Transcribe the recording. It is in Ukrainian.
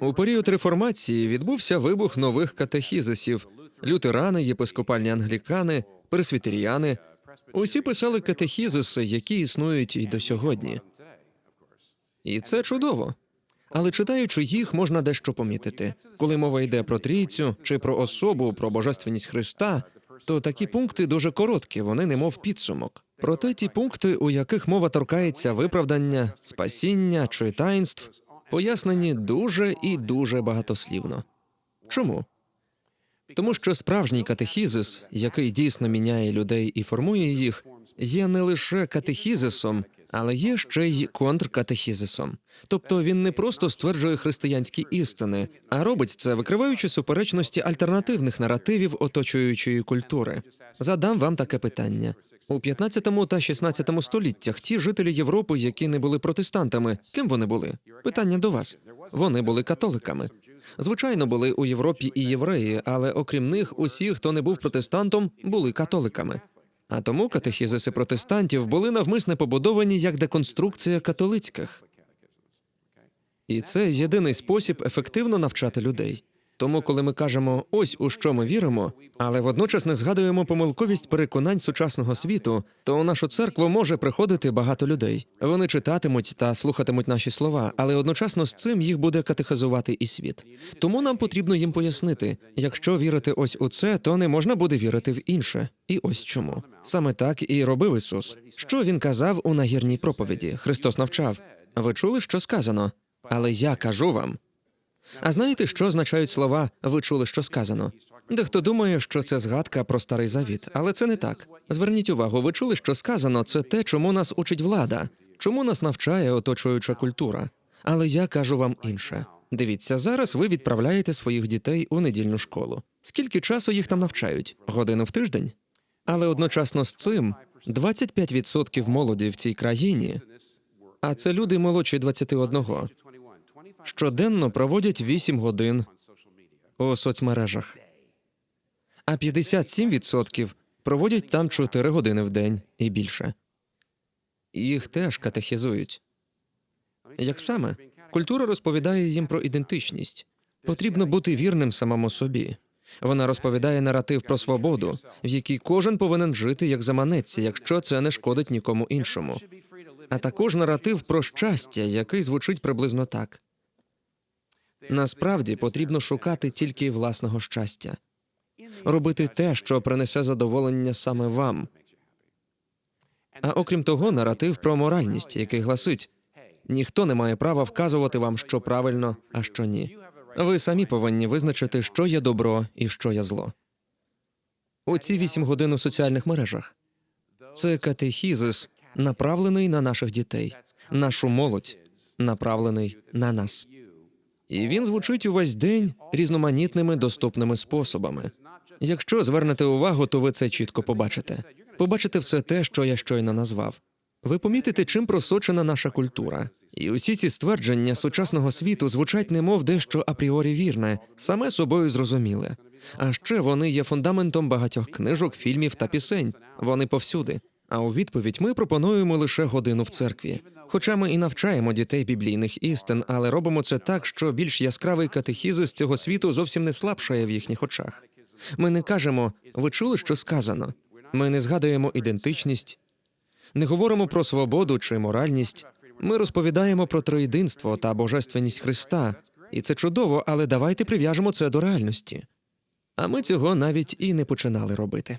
У період реформації відбувся вибух нових катехізисів: лютерани, єпископальні англікани, пресвітеріани. Усі писали катехізиси, які існують і до сьогодні. І це чудово. Але читаючи їх, можна дещо помітити. Коли мова йде про трійцю чи про особу, про божественність Христа, то такі пункти дуже короткі, вони немов підсумок. Проте ті пункти, у яких мова торкається виправдання, спасіння чи таїнств, пояснені дуже і дуже багатослівно. Чому? Тому що справжній катехізис, який дійсно міняє людей і формує їх, є не лише катехізисом, але є ще й контркатехізисом. Тобто він не просто стверджує християнські істини, а робить це, викриваючи суперечності альтернативних наративів оточуючої культури. Задам вам таке питання. У 15 та 16 століттях ті жителі Європи, які не були протестантами, ким вони були? Питання до вас. Вони були католиками. Звичайно, були у Європі і євреї, але окрім них, усі, хто не був протестантом, були католиками. А тому катехізиси протестантів були навмисне побудовані як деконструкція католицьких. І це єдиний спосіб ефективно навчати людей. Тому, коли ми кажемо ось у що ми віримо, але водночас не згадуємо помилковість переконань сучасного світу, то у нашу церкву може приходити багато людей. Вони читатимуть та слухатимуть наші слова, але одночасно з цим їх буде катехизувати і світ. Тому нам потрібно їм пояснити: якщо вірити ось у це, то не можна буде вірити в інше. І ось чому саме так і робив Ісус. Що він казав у нагірній проповіді? Христос навчав. Ви чули, що сказано? Але я кажу вам. А знаєте, що означають слова ви чули, що сказано? Дехто думає, що це згадка про старий завіт, але це не так. Зверніть увагу, ви чули, що сказано, це те, чому нас учить влада, чому нас навчає оточуюча культура. Але я кажу вам інше. Дивіться, зараз ви відправляєте своїх дітей у недільну школу. Скільки часу їх там навчають? Годину в тиждень? Але одночасно з цим 25% молоді в цій країні, а це люди молодші 21, щоденно проводять 8 годин у соцмережах, а 57% проводять там 4 години в день і більше. Їх теж катехізують. Як саме? Культура розповідає їм про ідентичність. Потрібно бути вірним самому собі. Вона розповідає наратив про свободу, в якій кожен повинен жити як заманеться, якщо це не шкодить нікому іншому. А також наратив про щастя, який звучить приблизно так. Насправді потрібно шукати тільки власного щастя, робити те, що принесе задоволення саме вам. А окрім того, наратив про моральність, який гласить: ніхто не має права вказувати вам, що правильно, а що ні. Ви самі повинні визначити, що є добро і що є зло. У ці вісім годин у соціальних мережах це катехізис, направлений на наших дітей, нашу молодь, направлений на нас. І він звучить увесь день різноманітними доступними способами. Якщо звернете увагу, то ви це чітко побачите. Побачите все те, що я щойно назвав. Ви помітите, чим просочена наша культура. І усі ці ствердження сучасного світу звучать немов дещо апріорі вірне, саме собою зрозуміле. А ще вони є фундаментом багатьох книжок, фільмів та пісень. Вони повсюди. А у відповідь ми пропонуємо лише годину в церкві. Хоча ми і навчаємо дітей біблійних істин, але робимо це так, що більш яскравий катехізис цього світу зовсім не слабшає в їхніх очах. Ми не кажемо, ви чули, що сказано. Ми не згадуємо ідентичність, не говоримо про свободу чи моральність. Ми розповідаємо про троєдинство та божественність Христа, і це чудово, але давайте прив'яжемо це до реальності. А ми цього навіть і не починали робити.